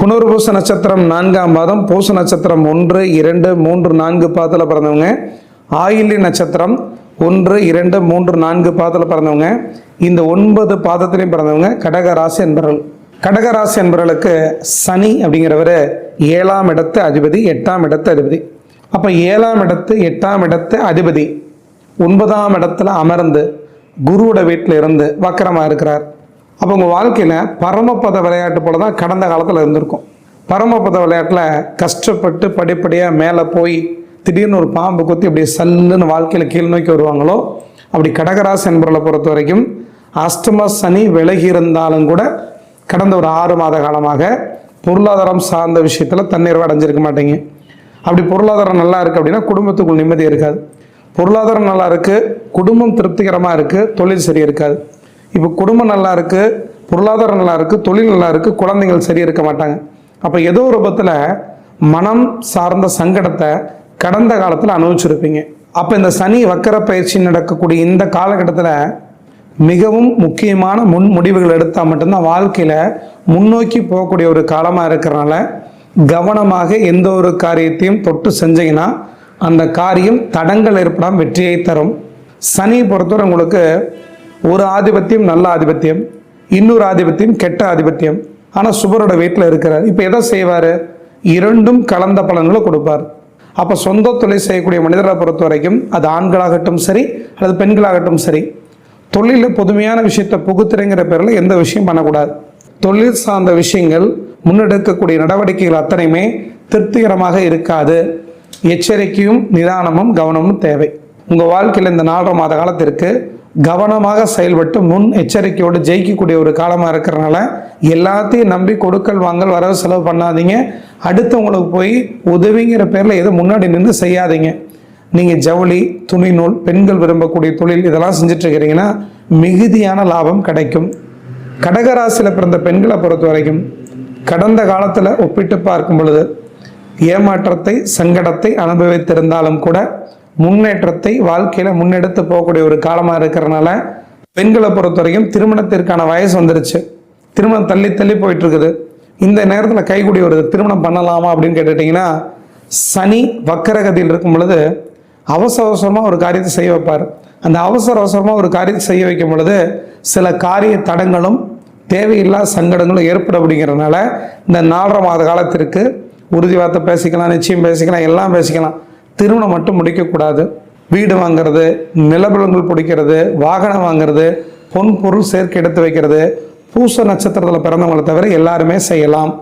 புனர்பூச நட்சத்திரம் நான்காம் பாதம் பூச நட்சத்திரம் ஒன்று இரண்டு மூன்று நான்கு பாதத்தில் பிறந்தவங்க. ஆயில்ய நட்சத்திரம் ஒன்று இரண்டு மூன்று நான்கு பாதத்தில் பிறந்தவங்க. இந்த ஒன்பது பாதத்திலையும் பிறந்தவங்க கடகராசி என்பவர்கள் கடகராசி என்பவர்களுக்கு சனி அப்படிங்கிறவர் ஏழாம் இடத்து அதிபதி எட்டாம் இடத்து அதிபதி. அப்போ ஏழாம் இடத்து எட்டாம் இடத்து அதிபதி ஒன்பதாம் இடத்துல அமர்ந்து குருவோட வீட்டில் இருந்து வக்கரமாக இருக்கிறார். அப்போ உங்கள் வாழ்க்கையில் பரமபத விளையாட்டு போல தான் கடந்த காலத்தில் இருந்திருக்கும். பரமபத விளையாட்டில் கஷ்டப்பட்டு படிப்படியாக மேலே போய் திடீர்னு ஒரு பாம்பு கொத்தி அப்படியே சல்லுன்னு வாழ்க்கையில் கீழ் நோக்கி வருவாங்களோ அப்படி கடகராசி என்பவர்களை பொறுத்த வரைக்கும் அஷ்டம சனி விலகி இருந்தாலும் கூட கடந்த ஒரு ஆறு மாத காலமாக பொருளாதாரம் சார்ந்த விஷயத்தில் தன்னிறைவு அடைஞ்சிருக்க மாட்டீங்க. அப்படி பொருளாதாரம் நல்லா இருக்குது அப்படின்னா குடும்பத்துக்குள் நிம்மதி இருக்காது. பொருளாதாரம் நல்லா இருக்குது குடும்பம் திருப்திகரமாக இருக்குது தொழில் சரி இருக்காது. இப்போ குடும்பம் நல்லா இருக்குது பொருளாதாரம் நல்லா இருக்குது தொழில் நல்லா இருக்குது குழந்தைகள் சரி இருக்க மாட்டாங்க. அப்போ ஏதோ ஒரு பத்தில் மனம் சார்ந்த சங்கடத்தை கடந்த காலத்தில் அனுபவிச்சிருப்பீங்க. அப்போ இந்த சனி வக்கர பயிற்சி நடக்கக்கூடிய இந்த காலகட்டத்தில் மிகவும் முக்கியமான முன் முடிவுகள் எடுத்தால் மட்டும்தான் வாழ்க்கையில் முன்னோக்கி போகக்கூடிய ஒரு காலமாக இருக்கிறனால கவனமாக எந்த ஒரு காரியத்தையும் தொட்டு செஞ்சீங்கன்னா அந்த காரியம் தடங்கள் ஏற்படாமல் வெற்றியை தரும். சனி பொறுத்தவரை உங்களுக்கு ஒரு ஆதிபத்தியம் நல்ல ஆதிபத்தியம் இன்னொரு ஆதிபத்தியம் கெட்ட ஆதிபத்தியம். ஆனால் சுபரோட வீட்டில் இருக்கிறார். இப்போ எதை செய்வார்? இரண்டும் கலந்த பலன்களை கொடுப்பார். அப்போ சொந்த தொழில் செய்யக்கூடிய மனிதரை பொறுத்த வரைக்கும் அது ஆண்களாகட்டும் சரி அல்லது பெண்களாகட்டும் சரி தொழிலில் புதுமையான விஷயத்தை புகுத்துறேங்கிற பேரில் எந்த விஷயம் பண்ணக்கூடாது. தொழில் சார்ந்த விஷயங்கள் முன்னெடுக்கக்கூடிய நடவடிக்கைகள் அத்தனையுமே திருப்திகரமாக இருக்காது. எச்சரிக்கையும் நிதானமும் கவனமும் தேவை. உங்கள் வாழ்க்கையில் இந்த நாலரை மாத காலத்திற்கு கவனமாக செயல்பட்டு முன் எச்சரிக்கையோடு ஜெயிக்கக்கூடிய ஒரு காலமாக இருக்கிறனால எல்லாத்தையும் நம்பி கொடுக்கல் வாங்கல் வரவு செலவு பண்ணாதீங்க. அடுத்தவங்களுக்கு போய் உதவிங்கிற பேரில் எதுவும் முன்னாடி நின்று செய்யாதீங்க. நீங்கள் ஜவுளி துணி நூல் பெண்கள் விரும்பக்கூடிய தொழில் இதெல்லாம் செஞ்சுட்டு இருக்கிறீங்கன்னா மிகுதியான லாபம் கிடைக்கும். கடகராசியில் பிறந்த பெண்களை பொறுத்த வரைக்கும் கடந்த காலத்தில் ஒப்பிட்டு பார்க்கும் பொழுது ஏமாற்றத்தை சங்கடத்தை அனுபவித்திருந்தாலும் கூட முன்னேற்றத்தை வாழ்க்கையில் முன்னெடுத்து போகக்கூடிய ஒரு காலமாக இருக்கிறனால பெண்களை பொறுத்த வரைக்கும் திருமணத்திற்கான வயசு வந்துருச்சு. திருமணம் தள்ளி தள்ளி போயிட்டு இருக்குது இந்த நேரத்தில் கைகூடி வருது திருமணம் பண்ணலாமா அப்படின்னு கேட்டுட்டிங்கன்னா சனி வக்கரகதியில் இருக்கும் பொழுது அவசர அவசரமாக ஒரு காரியத்தை செய்ய வைப்பார். அந்த அவசர அவசரமாக ஒரு காரியத்தை செய்ய வைக்கும் பொழுது சில காரிய தடங்களும் தேவையில்லா சங்கடங்களும் ஏற்பட அப்படிங்கிறதுனால இந்த நாலரை மாத காலத்திற்கு உறுதி வார்த்தை பேசிக்கலாம் நிச்சயம் பேசிக்கலாம் எல்லாம் பேசிக்கலாம். திருமணம் மட்டும் முடிக்கக்கூடாது. வீடு வாங்குறது நிலபலங்கள் பிடிக்கிறது வாகனம் வாங்குறது பொன் பொருள் சேர்க்கை எடுத்து வைக்கிறது பூச நட்சத்திரத்தில் பிறந்தவங்களை தவிர எல்லாருமே செய்யலாம்.